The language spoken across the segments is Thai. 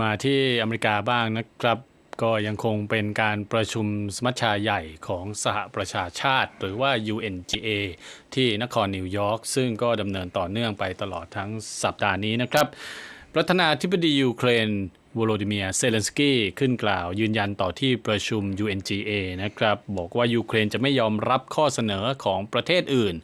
มาที่อเมริกาบ้างนะครับ ก็ยังคงเป็นการประชุมสมัชชาใหญ่ของสหประชาชาติ หรือว่า UNGA ที่นครนิวยอร์กซึ่งก็ดำเนินต่อเนื่องไปตลอดทั้งสัปดาห์นี้นะครับ ประธานาธิบดียูเครน วโลดิเมียเซเลนสกี้ขึ้นกล่าวยืนยันต่อที่ประชุม UNGA นะครับ บอกว่ายูเครนจะไม่ยอมรับข้อเสนอของประเทศอื่น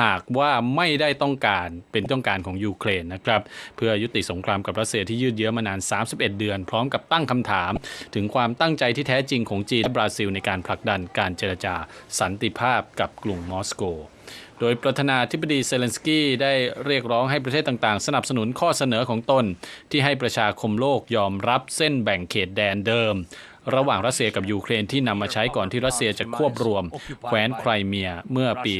หากว่าไม่ได้ต้องการเป็นต้องการของยูเครนนะครับ เพื่อยุติสงครามกับรัสเซียที่ยืดเยื้อมานาน 31 เดือน พร้อมกับตั้งคำถาม ถึงความตั้งใจที่แท้จริงของจีนและบราซิลในการผลักดันการเจรจาสันติภาพกับกรุงมอสโก โดยประธานาธิบดีเซเลนสกี้ได้เรียกร้องให้ประเทศต่างๆ สนับสนุนข้อเสนอของตน ที่ให้ประชาคมโลกยอมรับเส้นแบ่งเขตแดนเดิม ระหว่างรัสเซียกับยูเครนที่นำมาใช้ก่อนที่รัสเซียจะควบรวม แคว้นไครเมียเมื่อปี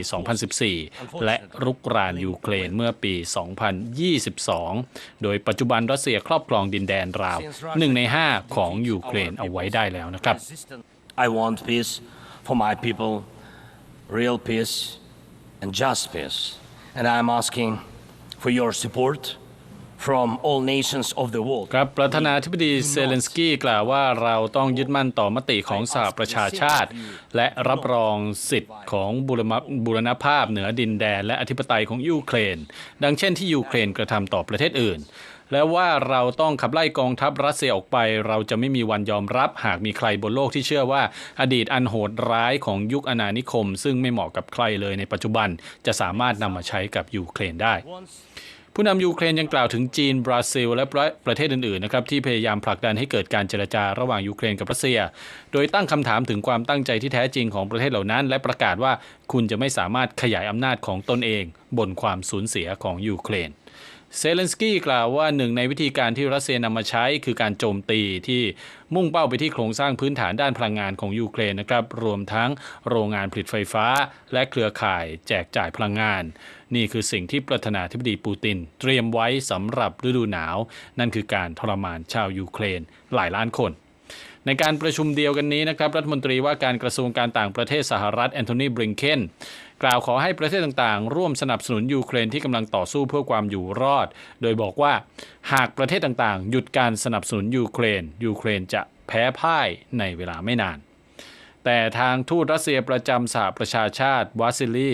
2014 และรุกรานยูเครนเมื่อปี 2022 โดยปัจจุบันรัสเซียครอบครองดินแดนราวหนึ่งใน 5 ของยูเครนเอาไว้ได้แล้วนะครับ I want peace for my people, real peace and just peace. And I'm asking for your support from all nations of the world. ครับประธานาธิบดีเซเลนสกี้กล่าวว่าเราต้องยึดมั่นต่อมติของสหประชาชาติ และรับรองสิทธิ์ของบูรณบูรณภาพเหนือดินแดน และอธิปไตยของยูเครน ดังเช่นที่ยูเครนกระทำต่อประเทศอื่น และว่าเราต้องขับไล่กองทัพรัสเซียออกไป เราจะไม่มีวันยอมรับหากมีใครบนโลกที่เชื่อว่า อดีตอันโหดร้ายของยุคอาณานิคม ซึ่งไม่เหมาะกับใครเลยในปัจจุบัน จะสามารถนำมาใช้กับยูเครนได้ผู้นำยูเครนยังกล่าวถึงจีน บราซิล และประประเทศอื่นๆนะครับที่พยายามผลักดันให้เกิดการเจรจาระหว่างยูเครนกับรัสเซีย โดยตั้งคำถามถึงความตั้งใจที่แท้จริงของประเทศเหล่านั้น และประกาศว่าคุณจะไม่สามารถขยายอำนาจของตนเอง บนความสูญเสียของยูเครน เซเลนสกี้กล่าวว่าหนึ่งในวิธีการที่รัสเซียนำมาใช้คือการโจมตีที่มุ่งเป้าไปที่โครงสร้างพื้นฐานด้านพลังงานของยูเครนนะครับ รวมทั้งโรงงานผลิตไฟฟ้า และเครือข่ายแจกจ่ายพลังงาน นี่คือสิ่งที่ประธานาธิบดีปูติน เตรียมไว้สำหรับฤดูหนาว นั่นคือการทรมานชาวยูเครนหลายล้านคนในการประชุมเดียวกันนี้นะครับรัฐมนตรีว่าการกระทรวงการต่างประเทศสหรัฐแอนโทนีบริงเคน กล่าวขอให้ประเทศต่างๆ ร่วมสนับสนุนยูเครนที่กำลังต่อสู้เพื่อความอยู่รอด โดยบอกว่าหากประเทศต่างๆ หยุดการสนับสนุนยูเครน ยูเครนจะแพ้พ่ายในเวลาไม่นาน แต่ทางทูตรัสเซียประจำสหประชาชาติวาซิลี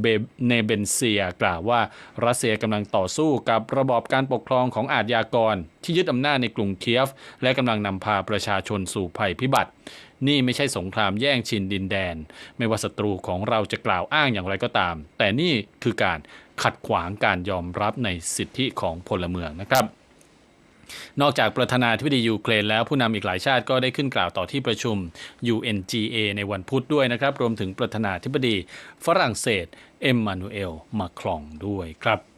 เบเนเบนเซียกล่าวว่ารัสเซียกำลังต่อสู้กับระบอบการปกครองของอาชญากร ที่ยึดอำนาจในกรุงเคียฟ และกำลังนำพาประชาชนสู่ภัยพิบัติ นี่ไม่ใช่สงครามแย่งชิงดินแดน ไม่ว่าศัตรูของเราจะกล่าวอ้างอย่างไรก็ตาม แต่นี่คือการขัดขวางการยอมรับในสิทธิของพลเมืองนะครับ นอกจากประธานาธิบดียูเครนแล้วผู้นำอีกหลายชาติก็ได้ขึ้นกล่าวต่อที่ประชุม UNGA ในวันพุธด้วยนะครับ รวมถึงประธานาธิบดีฝรั่งเศส เอ็มมานูเอลมาครองด้วยครับ